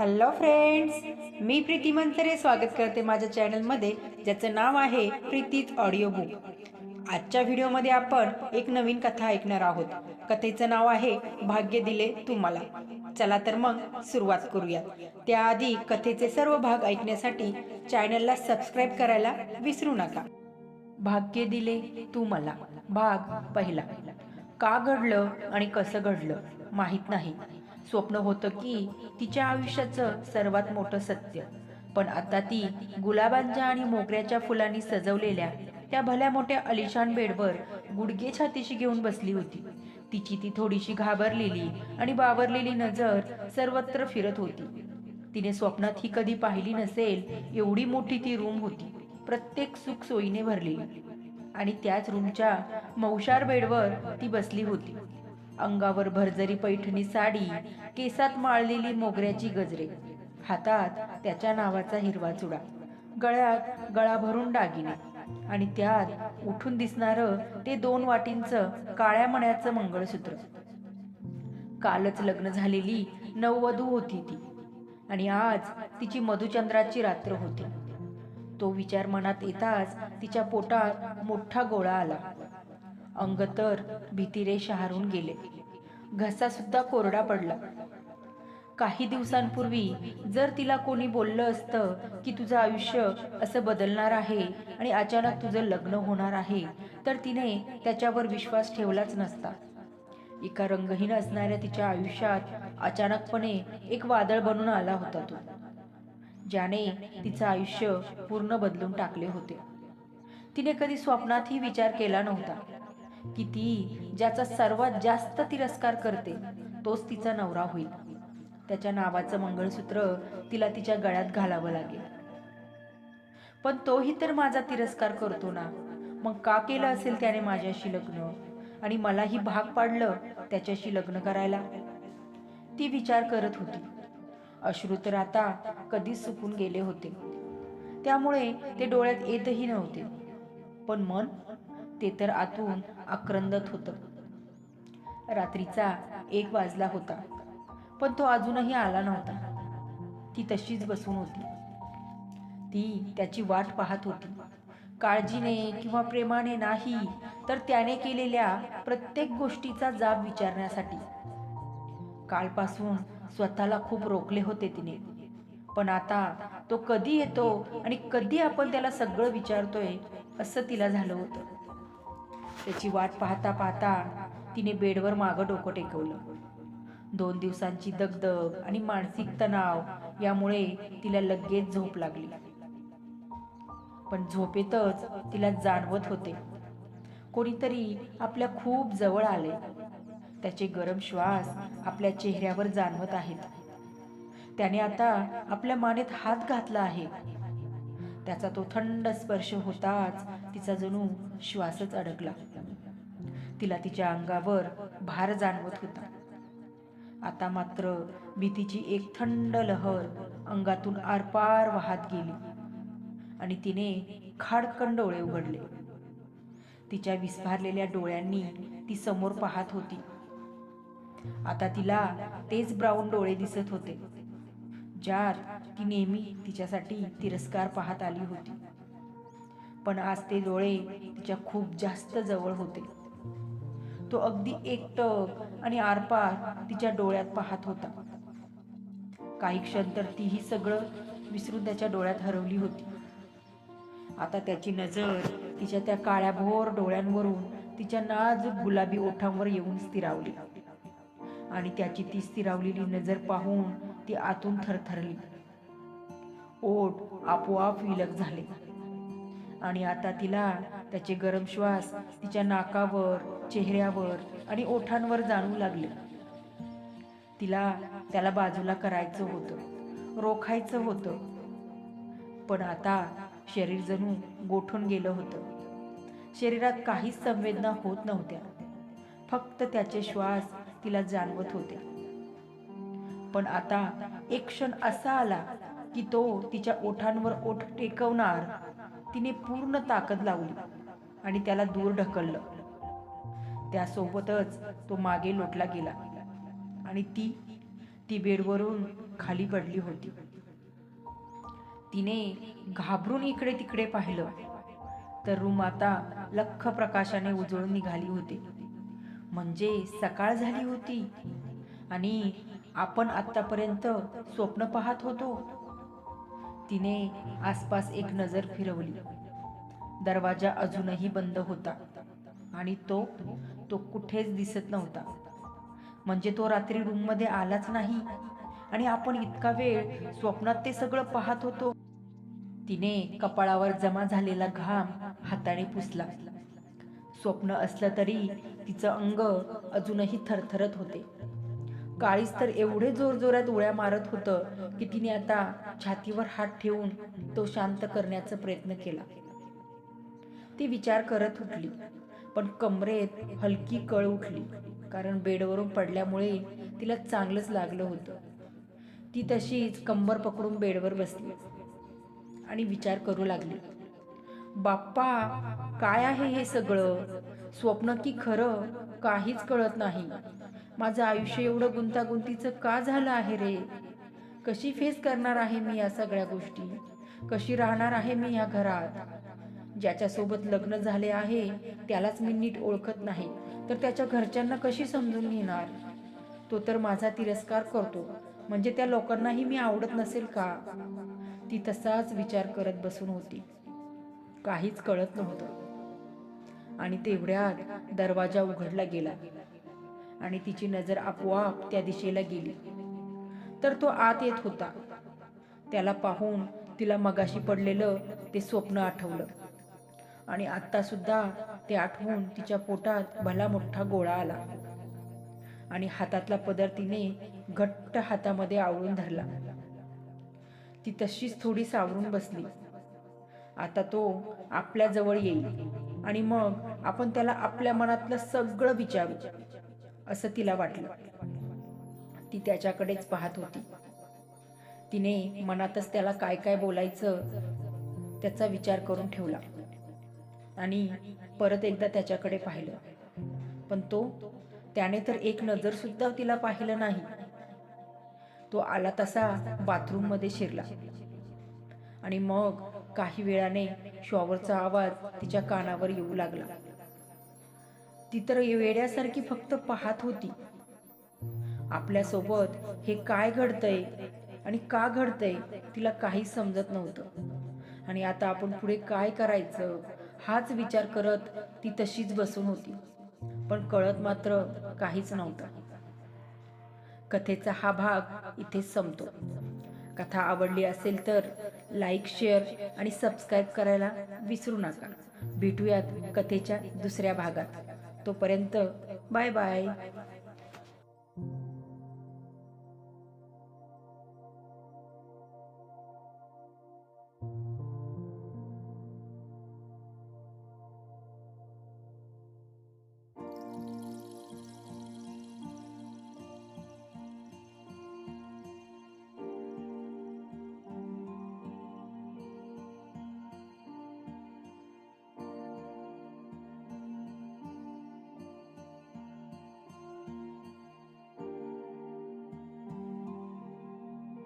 Hello friends मी प्रीती मंतरे स्वागत करते माझ्या चॅनलमध्ये ज्याचं नाव आहे प्रीतीज ऑडिओ बुक आजच्या व्हिडिओमध्ये आपण एक नवीन कथा ऐकणार आहोत. कथेचं नाव आहे भाग्य दिले तू मला चला तर मग सुरुवात करूया त्याआधी कथेचे सर्व भाग ऐकण्यासाठी चॅनलला सबस्क्राईब करायला विसरू नका. भाग्य दिले तू मला भाग पहिला. का घडलं आणि कसं घडलं माहीत नाही. स्वप्न होतं की तिच्या आयुष्याचं सर्वात मोठं सत्य. पण आता ती गुलाबांच्या आणि मोगऱ्याच्या फुलांनी सजवलेल्या त्या भल्या मोठ्या अलिशान बेडवर गुडगे छातीशी घेऊन बसली होती. तिची ती थोडीशी घाबरलेली आणि बावरलेली नजर सर्वत्र फिरत होती. तिने स्वप्नात ही कधी पाहिली नसेल एवढी मोठी ती रूम होती. प्रत्येक सुख सोयीने भरलेली. आणि त्याच रूमच्या मौशार बेडवर ती बसली होती. अंगावर भरजरी पैठणी साडी केसात माळलेली मोगऱ्याची गजरे. हातात त्याच्या नावाचा हिरवा चुडा. गळ्यात गळा भरून दागिने. आणि त्यात उठून दिसणारं ते दोन वाटींचं काळ्या मण्याचं मंगळसूत्र. कालच लग्न झालेली नववधू होती ती. आणि आज तिची मधुचंद्राची रात्र होती. तो विचार मनात येताच तिच्या पोटात मोठा गोळा आला. अंग तर भीतीरे शहारून गेले. घसा सुद्धा कोरडा पडला. काही दिवसांपूर्वी जर तिला कोणी बोललं असतं की तुझं आयुष्य असं बदलणार आहे आणि अचानक तुझं लग्न होणार आहे तर तिने त्याच्यावर विश्वास ठेवलाच नसता. एका रंगहीन असणाऱ्या तिच्या आयुष्यात अचानकपणे एक वादळ बनून आला होता तो ज्याने तिचं आयुष्य पूर्ण बदलून टाकले होते. तिने कधी स्वप्नातही विचार केला नव्हता. की ती ज्याचा सर्वात जास्त तिरस्कार करते तोच तिचा नवरा होईल. त्याच्या नावाचं मंगळसूत्र तिला तिच्या गळ्यात घालावं लागेल. पण तोही तर माझा तिरस्कार करतो ना. मग का केलं असेल त्याने माझ्याशी लग्न? आणि मलाही भाग पाडलं त्याच्याशी लग्न करायला? ती विचार करत होती. अश्रू तर आता कधीच सुकून गेले होते. त्यामुळे ते डोळ्यात येतही नव्हते. पण मन ते तर आतून आक्रंदत होतं. रात्रीचा एक वाजला होता पण तो अजूनही आला नव्हता. ती तशीच बसून होती. ती त्याची वाट पाहत होती. काळजीने किंवा प्रेमाने नाही तर त्याने केलेल्या प्रत्येक गोष्टीचा जाब विचारण्यासाठी. कालपासून स्वतःला खूप रोखले होते तिने. पण आता तो कधी येतो आणि कधी आपण त्याला सगळं विचारतोय असं तिला झालं होतं. त्याची वाट पाहता पाहता तिने बेडवर मागं डोकं टेकवलं. दोन दिवसांची दगदग आणि मानसिक तणाव यामुळे तिला लगेच झोप लागली. पण झोपेतच तिला जाणवत होते. कोणीतरी आपल्या खूप जवळ आले. त्याचे गरम श्वास आपल्या चेहऱ्यावर जाणवत आहेत. त्याने आता आपल्या मानेत हात घातला आहे. त्याचा तो थंड स्पर्श होताच तिचा जणू श्वासच अडकला. तिला तिच्या अंगावर भार जाणवत होता. आता मात्र भीतीची एक थंड लहर अंगातून आरपार वाहत गेली आणि तिने खाडकन डोळे उघडले. तिच्या विस्फारलेल्या डोळ्यांनी ती समोर पाहत होती. आता तिला तेच ब्राऊन डोळे दिसत होते. ज्यात ती नेहमी तिच्यासाठी तिरस्कार पाहत आली होती. पण आज ते डोळे तिच्या खूप जास्त जवळ होते. तो अगदी एकटक आणि आरपार तिच्या डोळ्यात पाहत होता. काही क्षण तर तीही सगळं विसरून त्याच्या डोळ्यात हरवली होती. आता त्याची नजर तिच्या त्या काळ्याभोर डोळ्यांवरून तिच्या नाजूक गुलाबी ओठांवर येऊन स्थिरावली. आणि त्याची ती स्थिरावलेली नजर पाहून ती आतून थरथरली. ओठ आपोआप विलग झाले. आणि आता तिला त्याचे गरम श्वास तिच्या नाकावर चेहऱ्यावर आणि ओठांवर जाणू लागले. तिला त्याला बाजूला करायचं होतं रोखायचं होतं. पण आता शरीर जणू गोठून गेलं होतं. शरीरात काहीच संवेदना होत नव्हत्या. फक्त त्याचे श्वास तिला जाणवत होते. पण आता एक क्षण असा आला की तो तिच्या ओठांवर ओठ टेकवणार. तिने पूर्ण ताकद लावली आणि त्याला दूर ढकललं. त्यासोबतच तो मागे लोटला गेला आणि ती ती बेडवरून खाली पडली होती. तिने घाबरून इकडे तिकडे पाहिलं. तर रूम आता लख प्रकाशाने उजळून निघाली होती. म्हणजे सकाळ झाली होती आणि आपण आतापर्यंत स्वप्न पाहत होतो. तिने आसपास एक नजर फिरवली. दरवाजा अजूनही बंद होता आणि तो तो कुठेच दिसत नव्हता. म्हणजे तो रात्री रूममध्ये आलाच नाही आणि आपण इतका वेळ स्वप्नात ते सगळं पाहत होतो. तिने कपाळावर जमा झालेला घाम हाताने पुसला. स्वप्न असलं तरी तिचं अंग अजूनही थरथरत होते. काळीच तर एवढे जोरजोरात उड्या मारत होतं की तिने आता छातीवर हात ठेवून तो शांत करण्याचा प्रयत्न केला. ती विचार करत उठली पण कमरेत हलकी कळ उठली कारण बेडवरून पडल्यामुळे तिला चांगलंच लागलं होतं. ती तशीच कंबर पकडून बेडवर बसली आणि विचार करू लागली बाप्पा काय आहे हे सगळं? स्वप्न की खरं काहीच कळत नाही. माझं आयुष्य एवढं गुंतागुंतीचं का झालं आहे रे? कशी फेस करणार आहे मी या सगळ्या गोष्टी? कशी राहणार आहे मी या घरात? ज्याच्यासोबत लग्न झाले आहे त्यालाच मी नीट ओळखत नाही. तर त्याच्या घरच्यांना कशी समजून घेणार? तो तर माझा तिरस्कार करतो. म्हणजे त्या लोकांनाही मी आवडत नसेल का? ती तसाच विचार करत बसून होती. काहीच कळत नव्हतं. आणि तेवढ्यात दरवाजा उघडला गेला. आणि तिची नजर आपोआप त्या दिशेला गेली. तर तो आत येत होता. त्याला पाहून तिला मगाशी पडलेलं ते स्वप्न आठवलं. आणि आत्ता सुद्धा ते आठवून तिच्या पोटात भला मोठा गोळा आला. आणि हातातला पदर तिने घट्ट हातामध्ये आवळून धरला. ती तशीच थोडी सावरून बसली. आता तो आपल्या जवळ येईल आणि मग आपण त्याला आपल्या मनातलं सगळं विचारू. असं तिला वाटलं. ती त्याच्याकडेच पाहत होती. तिने मनातच त्याला काय काय बोलायचं त्याचा विचार करून ठेवला. आणि परत एकदा त्याच्याकडे पाहिलं. पण तो त्याने तर एक नजर सुद्धा तिला पाहिलं नाही. तो आला तसा बाथरूममध्ये शिरला. आणि मग काही वेळाने शॉवरचा आवाज तिच्या कानावर येऊ लागला. ती तर वेड्यासारखी फक्त पाहत होती. आपल्यासोबत हे काय घडतंय आणि का घडतंय तिला काहीच समजत नव्हतं. आणि आता आपण पुढे काय करायचं हाच विचार करत ती तशीच बसून होती. पण कळत मात्र काहीच नव्हतं. कथेचा हा भाग इथेच संपतो. कथा आवडली असेल तर लाईक शेअर आणि सबस्क्राईब करायला विसरू नका. भेटूयात कथेच्या दुसऱ्या भागात. तोपर्यंत बाय बाय.